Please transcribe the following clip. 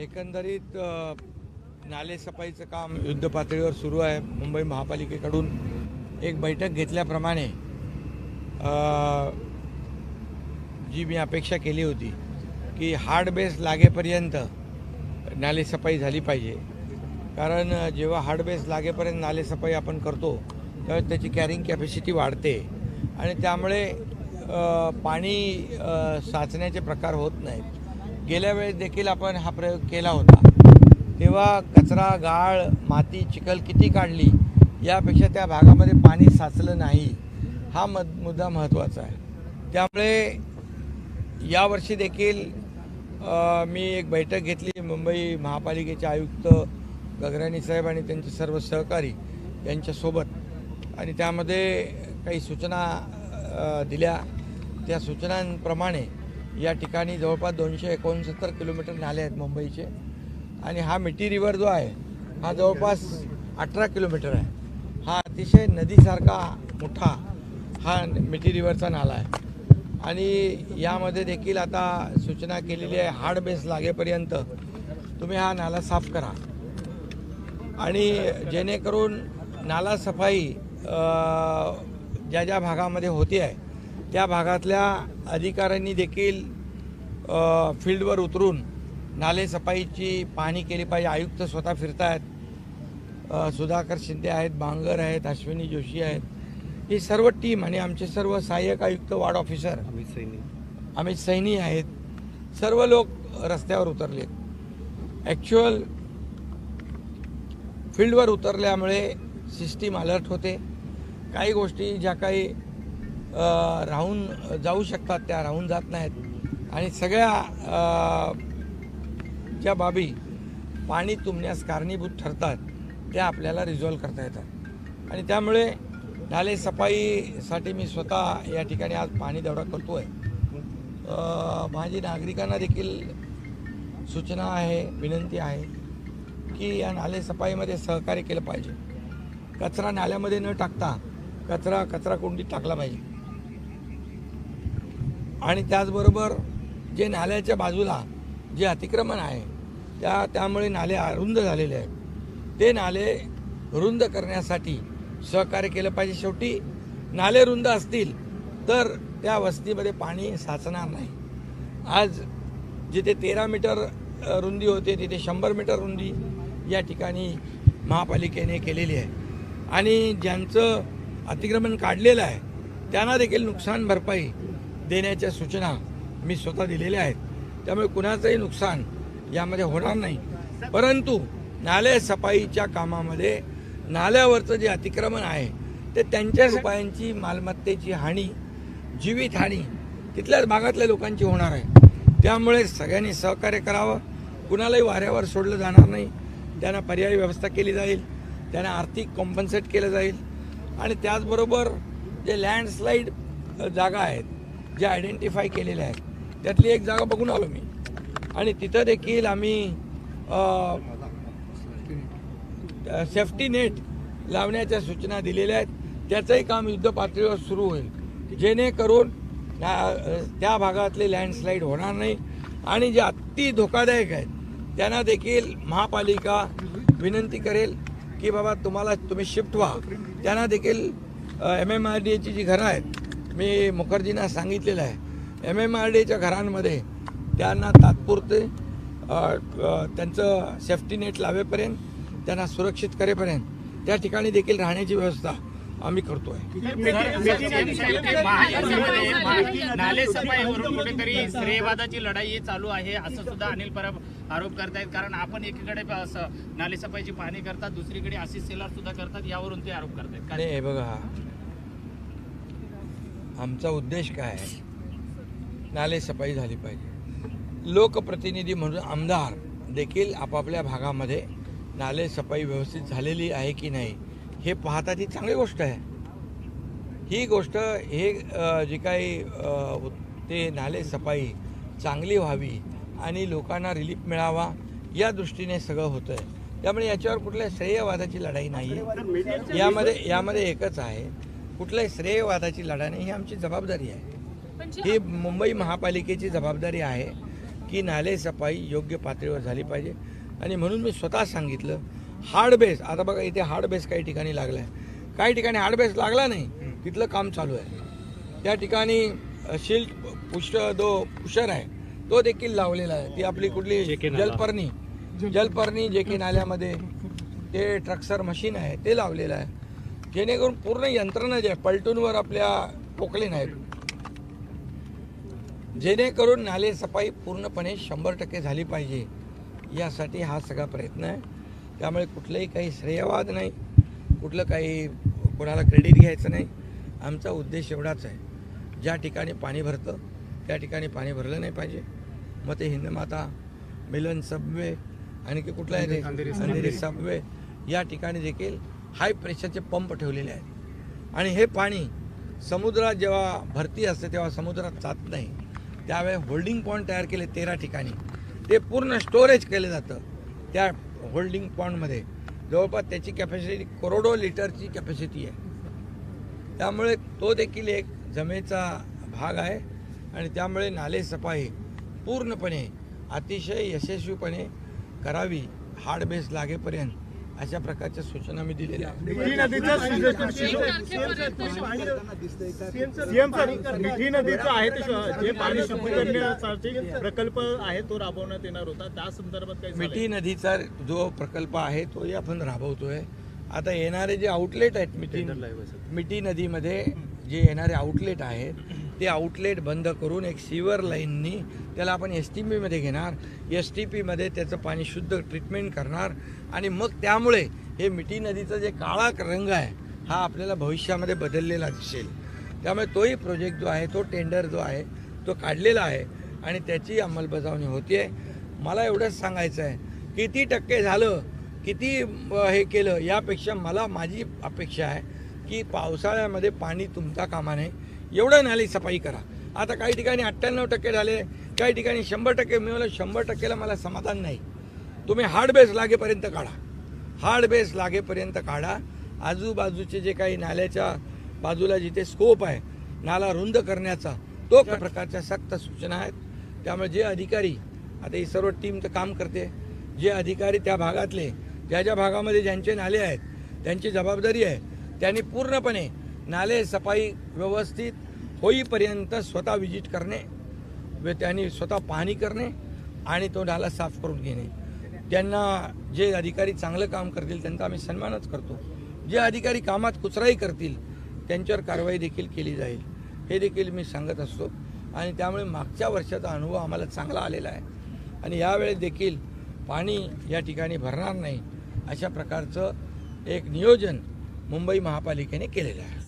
एकंदरीत नालेसफाईचं नाले सफाईचं काम युद्धपातळीवर सुरू आहे. मुंबई महापालिकेकडून एक बैठक घेतल्याप्रमाणे जी मी अपेक्षा केली होती की हार्ड बेस लागेपर्यंत नाले सफाई झाली पाहिजे. कारण जेव्हा हार्ड बेस लागेपर्यंत नाले सफाई आपण करतो त्यावेळेस त्याची कॅरिंग कॅपॅसिटी वाढते. आणि त्यामुळे पाणी साचण्याचे प्रकार होत नाहीत. गेल्या वेळेस देखील आपण हा प्रयोग केला होता. तेव्हा कचरा गाळ माती चिखल किती काढली यापेक्षा त्या भागामध्ये पाणी साचलं नाही हा मद मुद्दा महत्त्वाचा आहे. त्यामुळे यावर्षी देखील मी एक बैठक घेतली. मुंबई महापालिकेचे आयुक्त गगराणी साहेब आणि त्यांचे सर्व सहकारी यांच्यासोबत. आणि त्यामध्ये काही सूचना दिल्या. त्या सूचनांप्रमाणे या ठिकाणी जवळपास दोनशे एकोणसत्तर किलोमीटर नाले आहेत मुंबईचे. आणि हा मिठी रिव्हर जो आहे हा जवळपास अठरा किलोमीटर आहे. हा अतिशय नदीसारखा मोठा हा मिठी रिव्हरचा नाला आहे. आणि यामध्ये देखील आता सूचना केलेली आहे हार्ड बेस लागेपर्यंत तुम्ही हा नाला साफ करा. आणि जेणेकरून नाला सफाई ज्या ज्या भागामध्ये होती आहे त्या भागातल्या अधिकाऱ्यांनी देखील फील्डवर उतरून नाले सफाईची पाहणी केली पाहिजे. आयुक्त स्वतः फिरतायत. अ, सुधाकर शिंदे आहेत बांगर आहेत अश्विनी जोशी आहेत. ही सर्व टीम आणि आमचे सर्व सहाय्यक आयुक्त वार्ड ऑफिसर अमित सैनी. अमित सैनी आहेत. सर्व लोक रस्त्यावर उतरलेत. ॲक्च्युअल फील्डवर उतरल्यामुळे सिस्टीम अलर्ट होते. काही गोष्टी ज्या काही राहून जाऊ शकतात त्या राहून जात नाहीत. आणि सगळ्या ज्या बाबी पाणी तुंबण्यास कारणीभूत ठरतात त्या आपल्याला रिझॉल्व करता येतात. आणि त्यामुळे नाले सफाईसाठी मी स्वतः या ठिकाणी आज पाणी दौरा करतो आहे माझी नागरिकांना देखील सूचना आहे विनंती आहे की या नाले सफाईमध्ये सहकार्य केलं पाहिजे. कचरा नाल्यामध्ये न टाकता कचरा कचरा कुंडीत टाकला पाहिजे. आणि त्याचबरोबर जे नाल्याच्या बाजूला जे अतिक्रमण आहे त्या त्यामुळे नाले अरुंद झालेले आहेत. ते नाले रुंद करण्यासाठी सहकार्य केलं पाहिजे शेवटी. नाले रुंद असतील तर त्या वस्तीमध्ये पाणी साचणार नाही. आज जिथे तेरा मीटर रुंदी होते तिथे शंभर मीटर रुंदी या ठिकाणी महापालिकेने केलेली आहे. आणि ज्यांचं अतिक्रमण काढलेलं आहे त्यांना देखील नुकसान भरपाई देण्याच्या सूचना मी स्वतः दिलेल्या आहेत. त्यामुळे कुणाचंही नुकसान यामध्ये होणार नाही. परंतु नाले सफाईच्या कामामध्ये नाल्यावरचं जे अतिक्रमण आहे ते त्यांच्या रुपयांची मालमत्तेची हानी जीवितहानी तिथल्याच भागातल्या लोकांची होणार आहे. त्यामुळे सगळ्यांनी सहकार्य करावं. कुणालाही वाऱ्यावर सोडलं जाणार नाही. त्यांना पर्यायी व्यवस्था केली जाईल. त्यांना आर्थिक कॉम्पन्सेट केलं जाईल. आणि त्याचबरोबर जे लँडस्लाईड जागा आहेत ज्या आयडेंटिफाय केलेल्या आहेत. त्यातली एक जागा बघून आलो मी. आणि तिथं देखील आम्ही सेफ्टी नेट लावण्याच्या सूचना दिलेल्या आहेत. त्याचंही काम युद्ध पातळीवर सुरू होईल. जेणेकरून त्या भागातले लँडस्लाईड होणार नाही. आणि जे अति धोकादायक आहेत त्यांना देखील महापालिका विनंती करेल की बाबा तुम्हाला तुम्ही शिफ्ट व्हा. त्यांना देखील एम एम आर डी एची जी घरं आहेत मी मुखर्जींना सांगितलेलं आहे. एम एम आर डी एच्या घरांमध्ये त्यांना तात्पुरते त्यांचं सेफ्टी नेट लावेपर्यंत त्यांना सुरक्षित करेपर्यंत त्या ठिकाणी देखील राहण्याची व्यवस्था आम्ही करतोय. नाले सफाईवरून कुठेतरी श्रेयवादाची लढाई चालू आहे असं सुद्धा अनिल परब आरोप करतायत कारण आपण एकीकडे प- असं नाले सफाईची पाहणी करतात दुसरीकडे असिस्ट सेलार सुद्धा करतात यावरून ते आरोप करतायत हे बघा. आमचा उद्देश काय आहे? नाले सफाई झाली पाहिजे. लोकप्रतिनिधी म्हणून आमदार देखील आपापल्या भागामध्ये नाले सफाई व्यवस्थित झालेली आहे की नाही हे पाहता ती चांगली गोष्ट आहे. ही गोष्ट हे जी जे काही ते नाले सफाई चांगली व्हावी आणि लोकांना रिलीफ मिळावा या दृष्टीने सगळं होतं आहे त्यामुळे याच्यावर कुठल्या श्रेयवादाची लढाई नाही आहे यामध्ये यामध्ये एकच आहे कुठल्याही श्रेयवादाची लढाई नाही ही आमची जबाबदारी आहे. ही मुंबई महापालिकेची जबाबदारी आहे की नाले सफाई योग्य पातळीवर झाली पाहिजे. आणि म्हणून मी स्वतः सांगितलं हार्ड बेस आता बघा इथे हार्ड बेस काही ठिकाणी लागला आहे काही ठिकाणी हार्ड बेस लागला नाही तिथलं काम चालू आहे. त्या ठिकाणी शिल्ट पुष्ट जो पुषर आहे तो देखील लावलेला आहे. ती आपली कुठली जलपर्णी जलपर्णी जे की नाल्यामध्ये ते ट्रक्सर मशीन आहे ते लावलेलं आहे. जेणेकरून पूर्ण यंत्रणा जे आहे पलटूनवर आपल्या पोकले नाहीत. जेणेकरून नाले सफाई पूर्णपणे शंभर टक्के झाली पाहिजे यासाठी हा सगळा प्रयत्न आहे. त्यामुळे कुठलंही काही श्रेयवाद नाही कुठलं काही कोणाला क्रेडिट घ्यायचं नाही. आमचा उद्देश एवढाच आहे ज्या ठिकाणी पाणी भरतं त्या ठिकाणी पाणी भरलं नाही पाहिजे. मग ते हिंदमाता मिलन सबवे आणि की कुठला आहे ते? अंधेरी सबवे. या ठिकाणी देखील हाय प्रेशरचे पंप ठेवलेले आहेत. आणि हे पाणी समुद्रात जेव्हा भरती असते तेव्हा समुद्रात जात नाही. त्यावेळी होल्डिंग पॉईंट तयार केले तेरा ठिकाणी. ते पूर्ण स्टोरेज केलं जातं. त्या होल्डिंग पॉईंटमध्ये जवळपास त्याची कॅपॅसिटी करोडो लिटरची कॅपॅसिटी आहे. त्यामुळे तो देखील एक जमेचा भाग आहे. आणि त्यामुळे नाले सफाई पूर्णपणे अतिशय यशस्वीपणे करावी हार्ड बेस लागेपर्यंत. अशा प्रकारच्या सूचना मी दिलेल्या आहेत. मिठी नदीचं सीएम सर मिठी नदीचं आहे जे पाणी शुद्ध करण्यासाठी प्रकल्प आहे तो राबवण्यात येणार होता. त्या संदर्भात? मिठी नदीचा जो प्रकल्प आहे तोही आपण राबवतोय. आता येणारे जे आउटलेट आहेत मिठी मिठी नदीमध्ये जे येणारे आउटलेट आहेत ते आउटलेट बंद करून एक सिवर लाईननी त्याला आपण एस टी पीमध्ये घेणार. एस टी पीमध्ये त्याचं पाणी शुद्ध ट्रीटमेंट करणार. आणि मग त्यामुळे हे मिठी नदीचं जे काळा रंग आहे हा आपल्याला भविष्यामध्ये बदललेला दिसेल. त्यामुळे तोही प्रोजेक्ट जो आहे तो टेंडर जो आहे तो काढलेला आहे आणि त्याची अंमलबजावणी होती आहे मला एवढंच सांगायचं आहे किती टक्के झालं किती हे केलं यापेक्षा मला माझी अपेक्षा आहे की पावसाळ्यामध्ये पाणी तुमचा कामा नये. एवढं नाली सफाई करा. आता काही ठिकाणी अठ्ठ्याण्णव टक्के झाले काही ठिकाणी शंभर टक्के मिळवलं शंभर टक्केला मला समाधान नाही. तुम्ही हार्ड बेस लागेपर्यंत काढा. हार्ड बेस लागेपर्यंत काढा. आजूबाजूचे जे काही नाल्याच्या बाजूला जिथे स्कोप आहे नाला रुंद करण्याचा तो प्रकारच्या सक्त सूचना आहेत. त्यामुळे जे अधिकारी आता ही सर्व टीम तर काम करते. जे अधिकारी त्या भागातले ज्या ज्या भागामध्ये ज्यांचे नाले आहेत त्यांची जबाबदारी आहे त्यांनी पूर्णपणे नाले सफाई व्यवस्थित होईपर्यंत स्वतः विजिट करणे व त्यांनी स्वतः पाहणी करणे आणि तो नाला साफ करून घेणे. त्यांना जे अधिकारी चांगलं काम करतील त्यांचा आम्ही सन्मानच करतो. जे अधिकारी कामात कुचराई करतील त्यांच्यावर कारवाई देखील केली जाईल. हे देखील मी सांगत असतो. आणि त्यामुळे मागच्या वर्षाचा अनुभव आम्हाला चांगला आलेला आहे. आणि यावेळेस देखील पाणी या ठिकाणी भरणार नाही अशा प्रकारचं एक नियोजन मुंबई महापालिकेने केलेलं आहे.